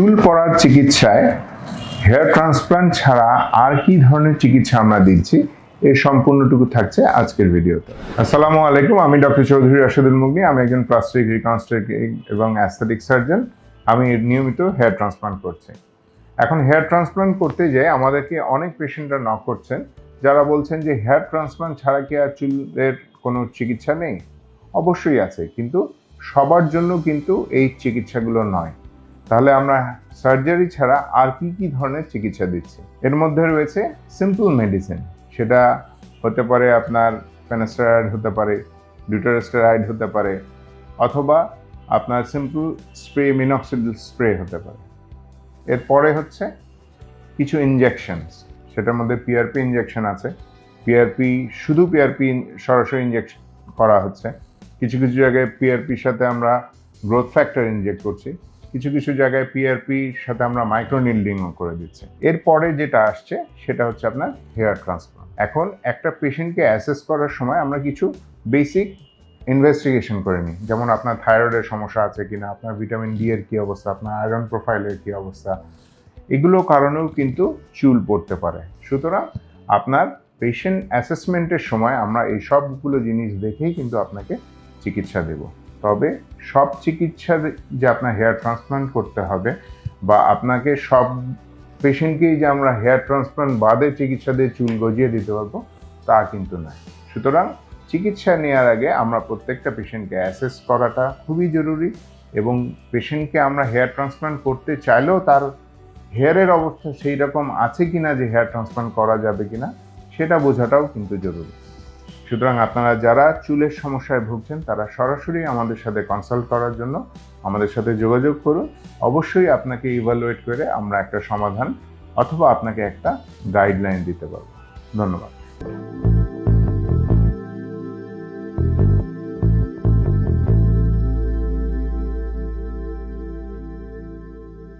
চুল পড়ার চিকিৎসায় হেয়ার ট্রান্সপ্লান্ট ছাড়া আর কি ধরনের চিকিৎসা আমরা দিচ্ছি এই সম্পূর্ণটুকু থাকছে আজকের ভিডিওতে। আসসালামু আলাইকুম, আমি ডক্টর চৌধুরী রাশেদুল মুগনি, আমি একজন প্লাস্টিক রিকনস্ট্রাকটিভ এবং অ্যাস্থেটিক সার্জন আমি নিয়মিত হেয়ার ট্রান্সপ্লান্ট করছি। এখন হেয়ার ট্রান্সপ্লান্ট করতে যেয়ে আমাদেরকে অনেক পেশেন্টরা নক করছেন, যারা বলছেন যে হেয়ার ট্রান্সপ্লান্ট ছাড়া কি আর চুলের কোনো চিকিৎসা নেই? অবশ্যই আছে, কিন্তু সবার জন্য কিন্তু এই চিকিৎসাগুলো নয়। তাহলে আমরা সার্জারি ছাড়া আর কি কি ধরনের চিকিৎসা দিচ্ছি? এর মধ্যে রয়েছে সিম্পল মেডিসিন সেটা হতে পারে আপনার ফেনাস্টেরয়েড হতে পারে ডিউটারস্টেরয়েড হতে পারে, অথবা আপনার সিম্পল স্প্রে মিনক্সিডিল স্প্রে হতে পারে। এরপরে হচ্ছে কিছু ইনজেকশনস সেটার মধ্যে পিআরপি ইনজেকশন আছে। পিআরপি শুধু পিআরপি সরাসরি ইনজেকশন করা হচ্ছে। কিছু কিছু জায়গায় পিআরপির সাথে আমরা গ্রোথ ফ্যাক্টর ইনজেক্ট করছি। কিছু কিছু জায়গায় পিআরপির সাথে আমরা মাইক্রোনিল্ডিংও করে দিচ্ছি। এরপরে যেটা আসছে, সেটা হচ্ছে আপনার হেয়ার ট্রান্সপ্লান্ট এখন একটা পেশেন্টকে অ্যাসেস করার সময় আমরা কিছু বেসিক ইনভেস্টিগেশন করে নিই। যেমন আপনার থাইরয়েডের সমস্যা আছে কিনা, আপনার ভিটামিন ডি এর কী অবস্থা, আপনার আয়রন প্রোফাইলের কী অবস্থা। এগুলো কারণেও কিন্তু চুল পড়তে পারে। সুতরাং আপনার পেশেন্ট অ্যাসেসমেন্টের সময় আমরা এই সবগুলো জিনিস দেখেই কিন্তু আপনাকে চিকিৎসা দেব। তবে সব চিকিৎসা যে আপনার হেয়ার ট্রান্সপ্লান্ট করতে হবে বা আপনাকে সব পেশেন্টকেই যে আমরা হেয়ার ট্রান্সপ্লান্ট বাদে চিকিৎসা দিয়ে চুল গজিয়ে দিতে পারব, তা কিন্তু নয়। সুতরাং চিকিৎসা নেওয়ার আগে আমরা প্রত্যেকটা পেশেন্টকে অ্যাসেস করাটা খুবই জরুরি এবং পেশেন্টকে আমরা হেয়ার ট্রান্সপ্লান্ট করতে চাইলেও তার হেয়ারের অবস্থা সেই রকম আছে কিনা যে হেয়ার ট্রান্সপ্লান্ট করা যাবে কিনা, সেটা বোঝাটাও কিন্তু জরুরি। সুতরাং আপনারা যারা চুলের সমস্যায় ভুগছেন, তারা সরাসরি আমাদের সাথে কনসাল্ট করার জন্য আমাদের সাথে যোগাযোগ করুন। অবশ্যই আপনাকে ইভালুয়েট করে আমরা একটা সমাধান অথবা আপনাকে একটা গাইডলাইন দিতে পারব। ধন্যবাদ।